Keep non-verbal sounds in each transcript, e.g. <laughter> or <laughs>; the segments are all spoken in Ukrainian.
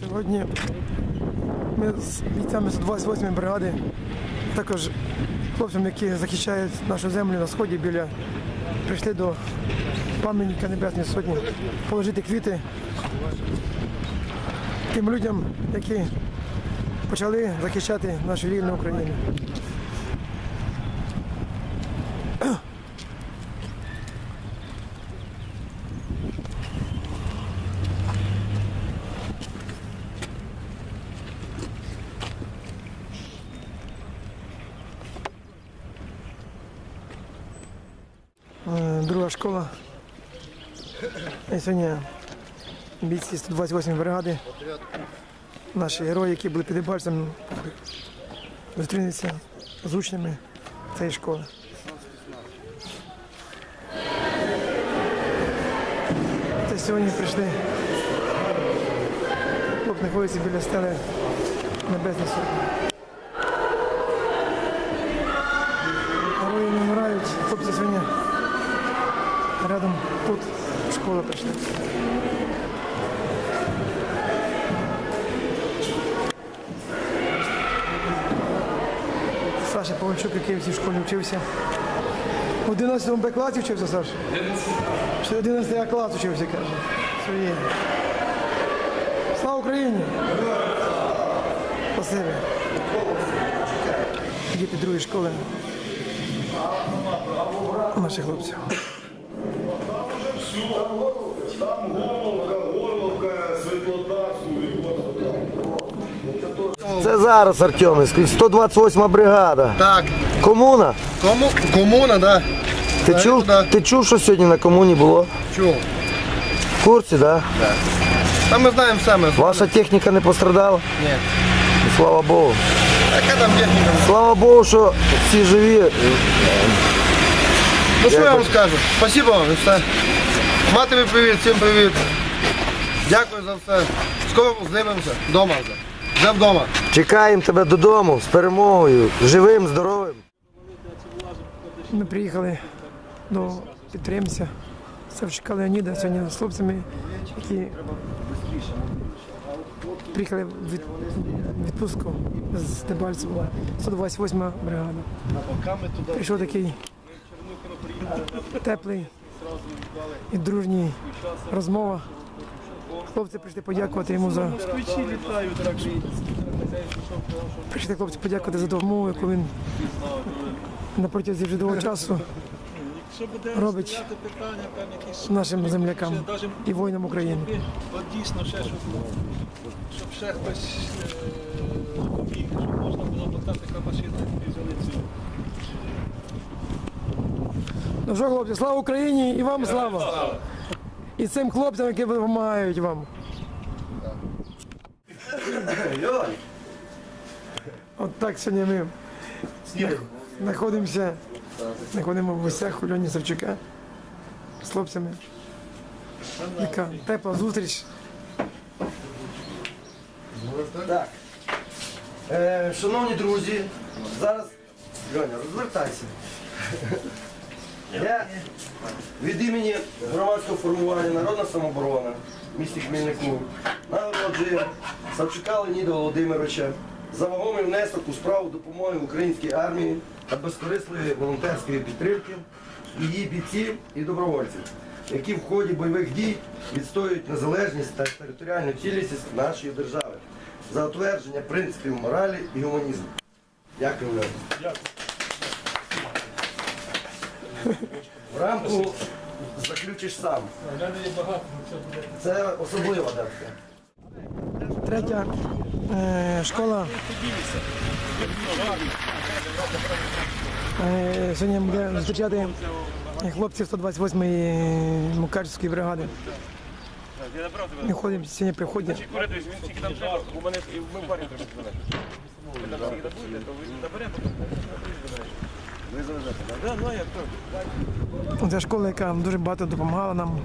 Сьогодні ми з бійцями 128 бригади, також хлопцям, які захищають нашу землю на сході біля прийшли до пам'ятника Небесної Сотні положити квіти тим людям, які почали захищати нашу вільну Україну. Е, Друга школа. І сьогодні бійці 128 бригади. Наші герої, які були під Дебальцем, зустрінуться з учнями цієї школи. Це сьогодні прийшли. Хлоп знаходиться біля стели Небесної Сотні. Герої не вмирають, хлопці сьогодні рядом тут школа прийшла. Саша Павлчук, який в цій школі вчився. У 11 Б класі вчився, Саш? Чи 11 А клас вчився, каже. Своє. Слава Україні! Спасибі. Діти другої школи. Наші хлопці. Там Горловка, Горловка, Світлодар, Це зараз Артемівський, 128 бригада. Так, Комуна. кому, комуна, да. Ти Так, чув, да. ти чув, що сьогодні на комуні було? Чув. В курсі, так? Да? Та ми знаємо ми. Ваша техніка не пострадала? Ні. Слава Богу. Яка там техніка? Слава Богу, що всі живі. Ну що я вам скажу? Спасибо вам і все. Матері привіт, всім привіт. Дякую за все. Скоро знимемося. Дома вже. Вже вдома. Чекаємо тебе додому з перемогою. Живим, здоровим. Ми приїхали до підтримця Савчука Леоніда сьогодні з хлопцями, які приїхали в від- відпустку з Дебальцева, 128 бригада. Прийшов такий теплий і дружній розмова. Хлопці прийшли подякувати йому за. Прийшли хлопці подякувати за допомогу, яку він на протязі вже довгого часу робить нашим землякам і воїнам України. От дійсно ще, щоб, ще хтось е, міг, щоб можна було питати, яка машина і взяли цю. Ну що, хлопці, слава Україні і вам слава! І цим хлопцям, які допомагають вам. От так сьогодні ми знаходимося, знаходимо в гостях у Льоні Савчука з хлопцями. Така тепла зустріч. Так. Е, шановні друзі, зараз. Льоня, розвертайся. Я від імені громадського формування Народна самооборона в місті Хмельнику нагороджую Савчука Леоніда Володимировича за вагомий внесок у справу допомоги українській армії та безкорисливої волонтерської підтримки її бійців і добровольців, які в ході бойових дій відстоюють незалежність та територіальну цілісність нашої держави за утвердження принципів моралі і гуманізму. Дякую. В рамку заключиш сам. Це особлива датка. Третя е, школа. Е, сьогодні буде зустрічати хлопців 128-ї Мукачівської бригади. Ми ходимо сьогодні приходять. Це школа, яка дуже багато допомагала нам.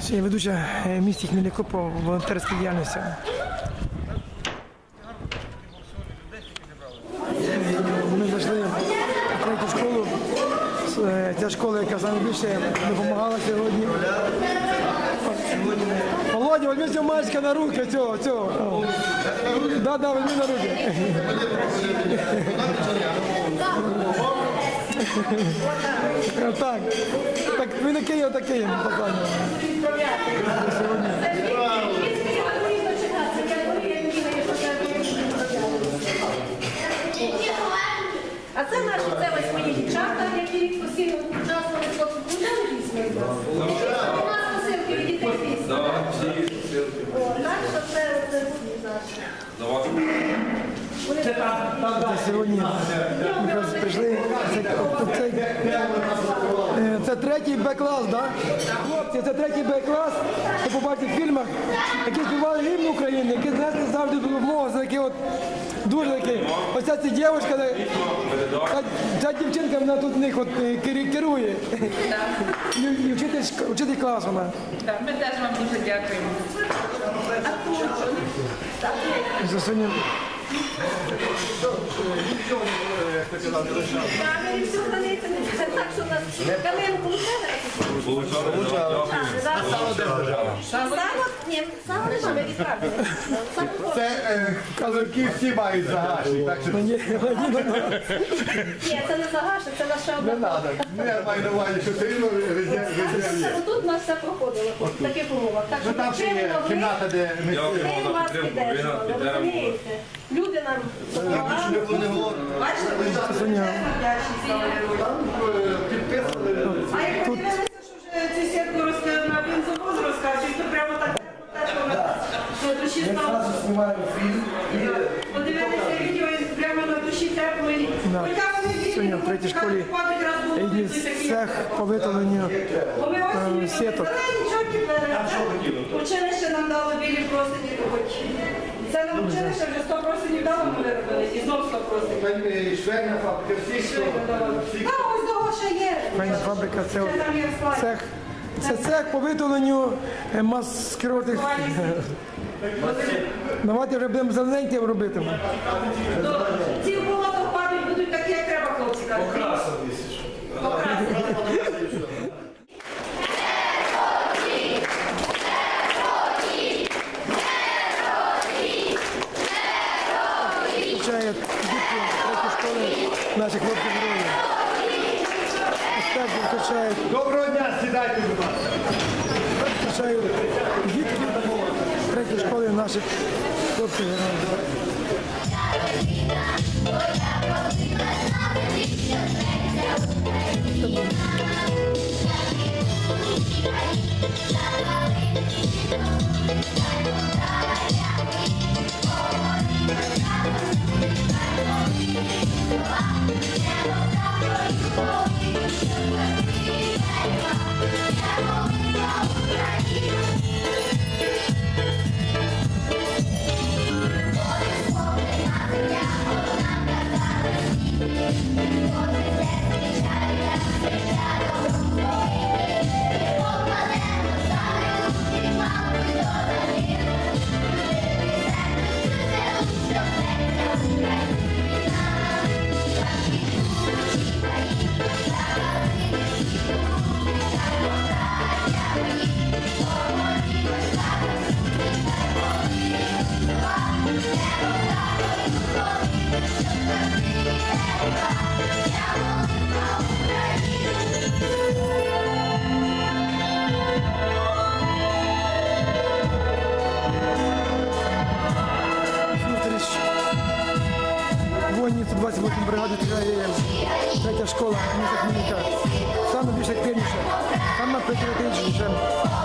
Ще я ведуча е, місті Хмельнику по волонтерській діяльності. Ми зайшли в школу. Е, Ця школа, яка найбільше допомагала сьогодні. Володя, возьми цього мальчика на руки, цього, цього. Да, да, возьми на руки. Так, так, ви не Київ, так Київ, послання. А це наші, це ось мої дівчата, які постійно участвували в футбольному пісні. У нас посилки від дітей пісні. О, Так що це це будуть наші. Це сьогодні якраз прийшли. Це, це, це третій Б-клас, да? Хлопці, це третій Б-клас. Ви побачите в фільмах, які співали гімн України, які знесли завжди допомогу, за які от дуже такі. Оця ця дівчинка, ця, ця дівчинка вона тут в них от, е, керує. І, і вчитель, вчитель клас вона. Так, ми теж вам дуже дякуємо. За сьогодні Це так, що у нас калинку Сало? Ні, сало не ми відправили. Це е, казанки всі мають загашник, так що ні, ні, ні, Ні, це не загашник, це наша не одна. треба. Ну, Я маю на увазі, що все рівно резерв резерв є. Тут нас все проходило в таких умовах. Так Ну що там ще є чим кімната, де ми Ми вас піддержували, розумієте? Люди нам допомагали. не голодні. сьогодні А як подивилися, що вже ці сітку розка- на бензовоз розкачують, то прямо так на душі Ми стало. знімаємо фільм Подивилися відео і прямо на душі тепло. і- Да. Хоча вони Сьогодні в третій школі Рідні цех по осінню е, сіток. Училище нам дало білі простині, то хоч. Це нам училище вже 100 простинів дали ми робили, і знов 100 простинів. Там е, швейна фабрика, всі, Та ось того ще є. Швейна фабрика, це от там є склад. цех. Це цех по виготовленню е, маскировки. Давайте вже будемо зелененьким робити. Ці в болото впадуть, будуть такі, як треба, хлопці кажуть. Окраса Включає дітки третьої школи наші хлопці герої. Так Доброго дня, сідайте, будь ласка. включають дітки третьої школи наших хлопців героїв. Зустріч саме патріотичніша школа Хмельника.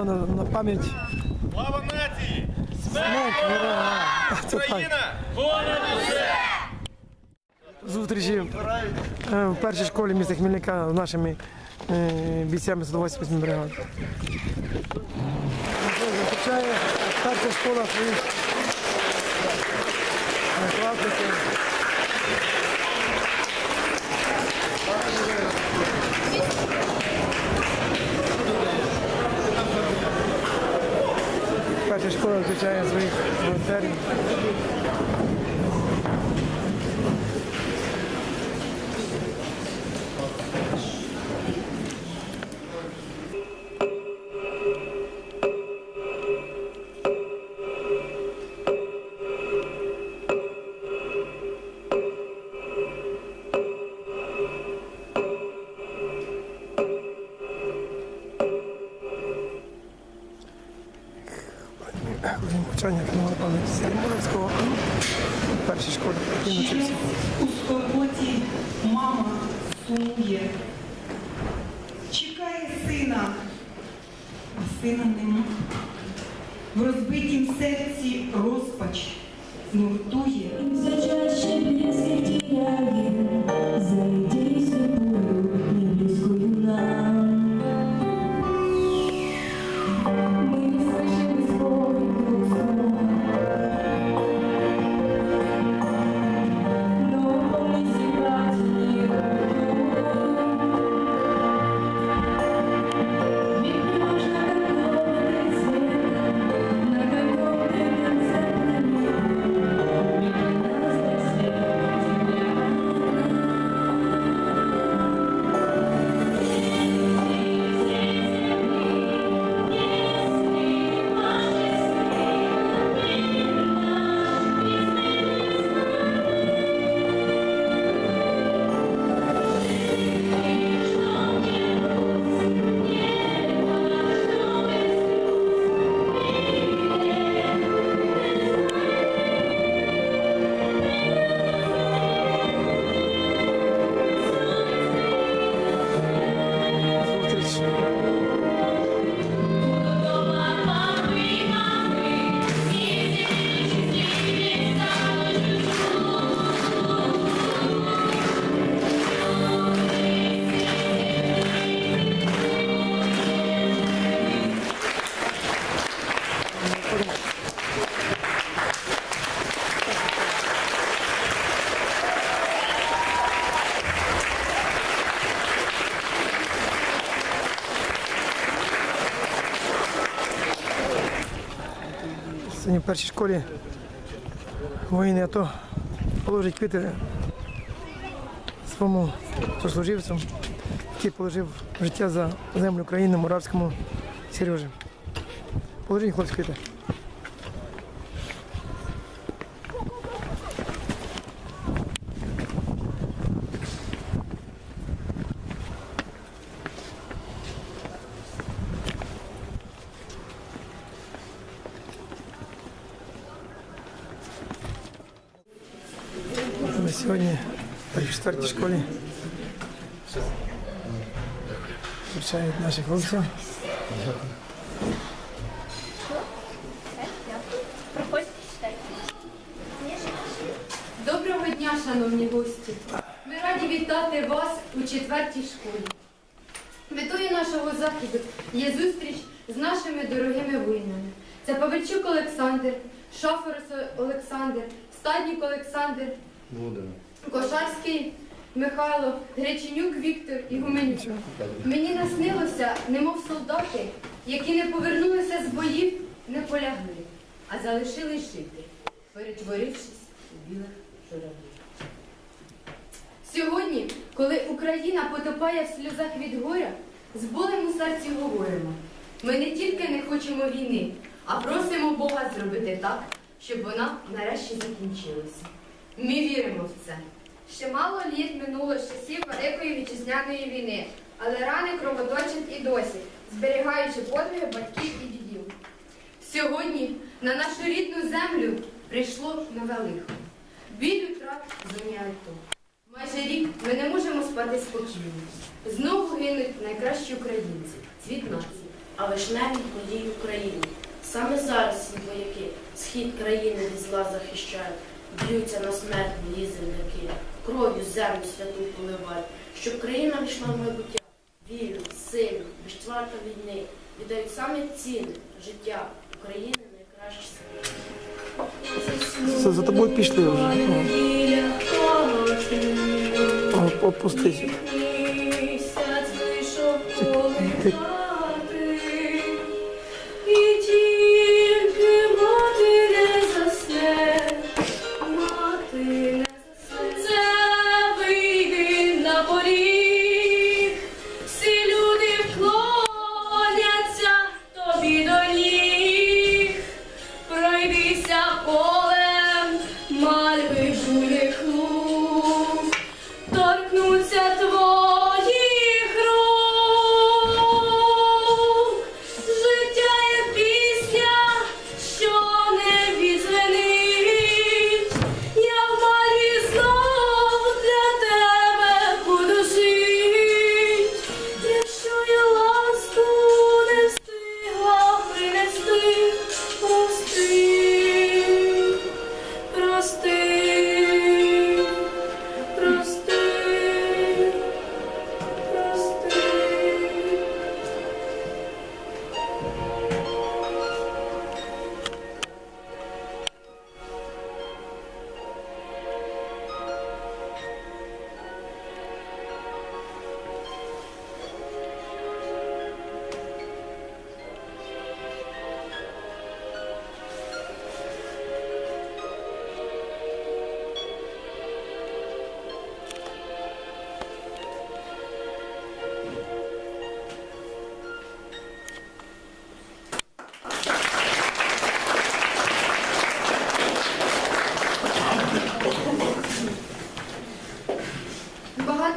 встановлено на пам'ять. Слава нації! Смерть ворога! Україна! Понад усе! Зустрічі е, в першій школі міста Хмельника з нашими е, бійцями 128 бригад. Перша школа своїх е, класників. largest club, the Giants, we. нуртує. сьогодні в першій школі воїни АТО положить квіти своєму сослуживцю, який положив життя за землю України, Муравському Сережі. Положить, хлопці квіти. Четвертій школі. Вручають наших хлопців. Доброго дня, шановні гості. Ми раді вітати вас у четвертій школі. Метою нашого заходу є зустріч з нашими дорогими воїнами. Це Павельчук Олександр, Шаферос Олександр, Стаднік Олександр, Кошарський Михайло, Греченюк Віктор і Гуменюк. Мені наснилося, немов солдати, які не повернулися з боїв, не полягли, а залишились жити, перетворившись у білих журавлів. Сьогодні, коли Україна потопає в сльозах від горя, з болем у серці говоримо. Ми не тільки не хочемо війни, а просимо Бога зробити так, щоб вона нарешті закінчилася. Ми віримо в це. Ще мало літ минуло з часів Великої вітчизняної війни, але рани кровоточать і досі, зберігаючи подвиги батьків і дідів. Сьогодні на нашу рідну землю прийшло нове лихо. Біль втрат зоні АТО. Майже рік ми не можемо спати спокійно. Знову гинуть найкращі українці, цвіт нації. а вишневі події України. Саме зараз ці вояки схід країни від зла захищають, б'ються на смерть бої земляки, кров'ю землю святу поливай, щоб країна війшла в майбуття, вільну, сильну, без чварта війни, віддають саме цінне життя України найкраще Це за тобою пішли вже. О,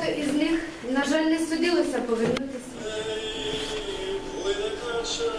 Багато із них, на жаль, не судилося повернутися. Плине кача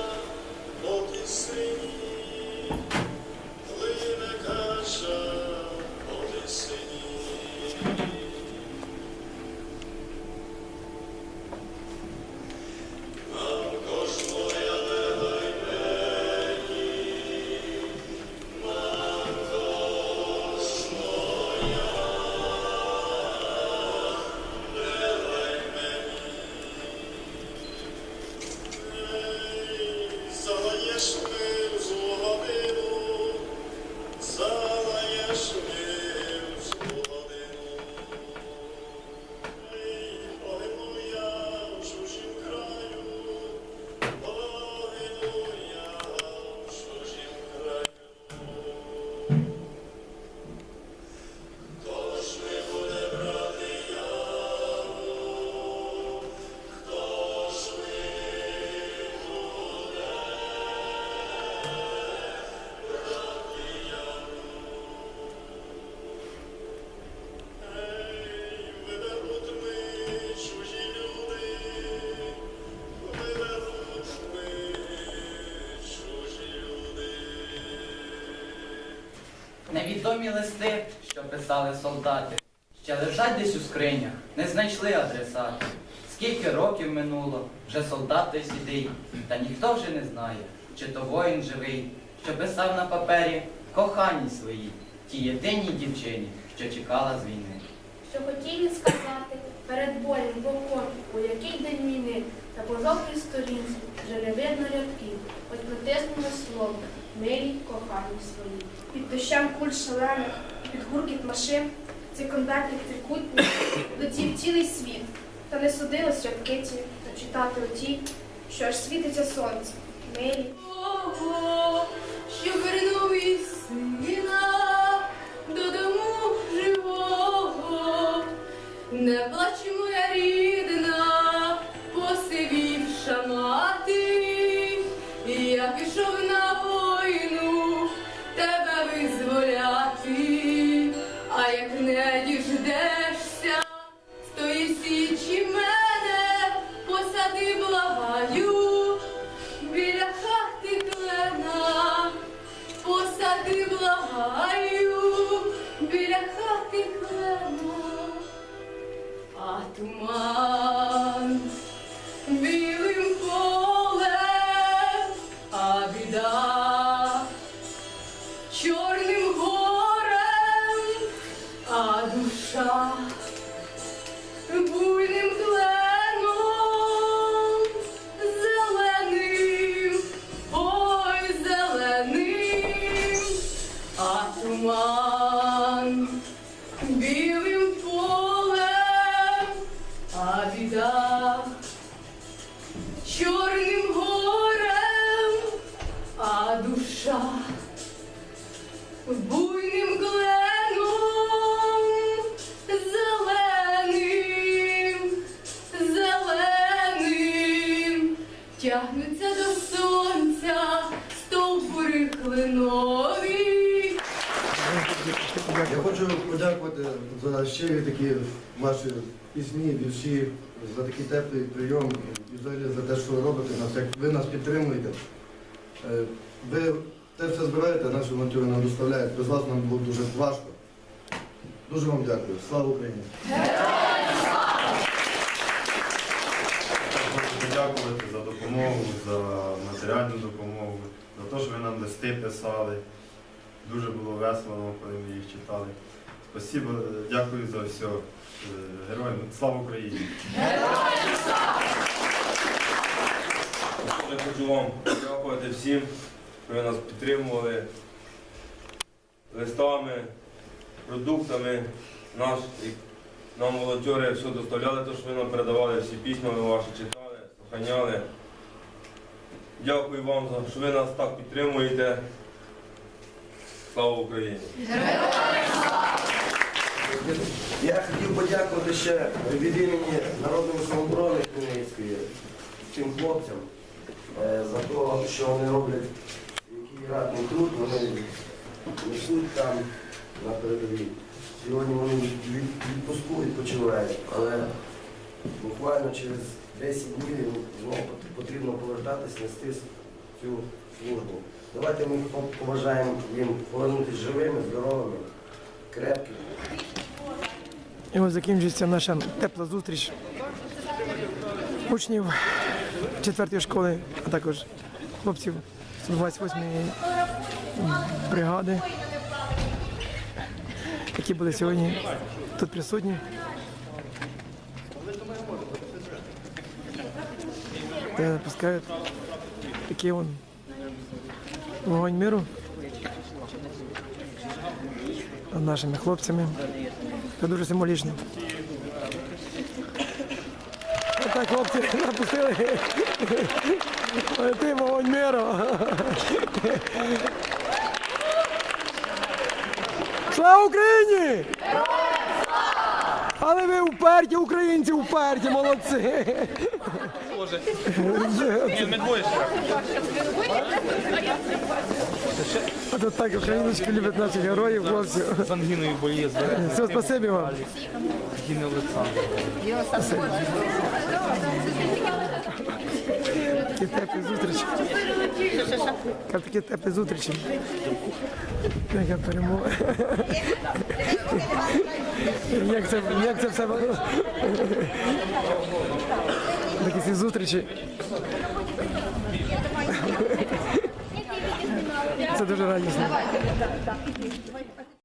чужі листи, що писали солдати, ще лежать десь у скринях, не знайшли адресати. Скільки років минуло, вже солдат той сидить, та ніхто вже не знає, чи то воїн живий, що писав на папері кохані свої, тій єдиній дівчині, що чекала з війни. Що хотіли сказати перед болем в окопі, у який день війни, та по жовтій сторінці вже не видно рядків, хоч протиснуло слово, милі кохані свої. Під дощем куль шалених, під гуркіт машин, ці конвертик трикутні, летів цілий світ. Та не судилось рядки ті, та читати оті, що аж світиться сонце. Милі. Ого, що вернув із сина Не плач, а буйним кленом, зеленим, зеленим, тягнуться до сонця стовбури кленові. Я хочу подякувати за щирі такі ваші пісні, вірші, за такий теплий прийом і взагалі за те, що ви робите нас, як ви нас підтримуєте. Ви те все збираєте, наші волонтери нам доставляють. Без вас нам було дуже важко. Дуже вам дякую. Слава Україні! Хочу подякувати за допомогу, за матеріальну допомогу, за те, що ви нам листи писали. Дуже було весело, коли ми їх читали. Спасибо, дякую за все. Е, Героям слава Україні! Я хочу вам подякувати всім, що ви нас підтримували листами, продуктами. Наш, нам волонтери все доставляли, те, що ви нам передавали, всі ви ваші читали, охороняли. Дякую вам, що ви нас так підтримуєте. Слава Україні! Я хотів подякувати ще від імені Народної самооборони Хмельницької цим хлопцям е, за те, що вони роблять ратний труд, вони несуть там на передовій. Сьогодні вони від- від- відпуску відпочивають, але буквально через 10 днів знову потрібно повертатись, нести цю службу. Давайте ми по- побажаємо їм повернутися живими, здоровими, крепкими. І ось закінчується наша тепла зустріч учнів 4 школи, а також хлопців 128-ї бригади, які були сьогодні тут присутні. Де запускають такий вон вогонь миру нашими хлопцями. Це дуже символічно. Отак хлопці <laughs> напустили. Ти вогонь миру. Слава Україні! Але ви уперті, українці уперті, молодці. Боже. Ні, ми двоє ще. А тут так україночки люблять наших героїв, хлопців. З ангіною збереться. Все, спасибі вам. Ангіна Олександр. Такі теплі зустрічі. Такі теплі зустрічі. Яка перемога. Як це, як це все воно? Такі всі зустрічі. Це дуже радісно.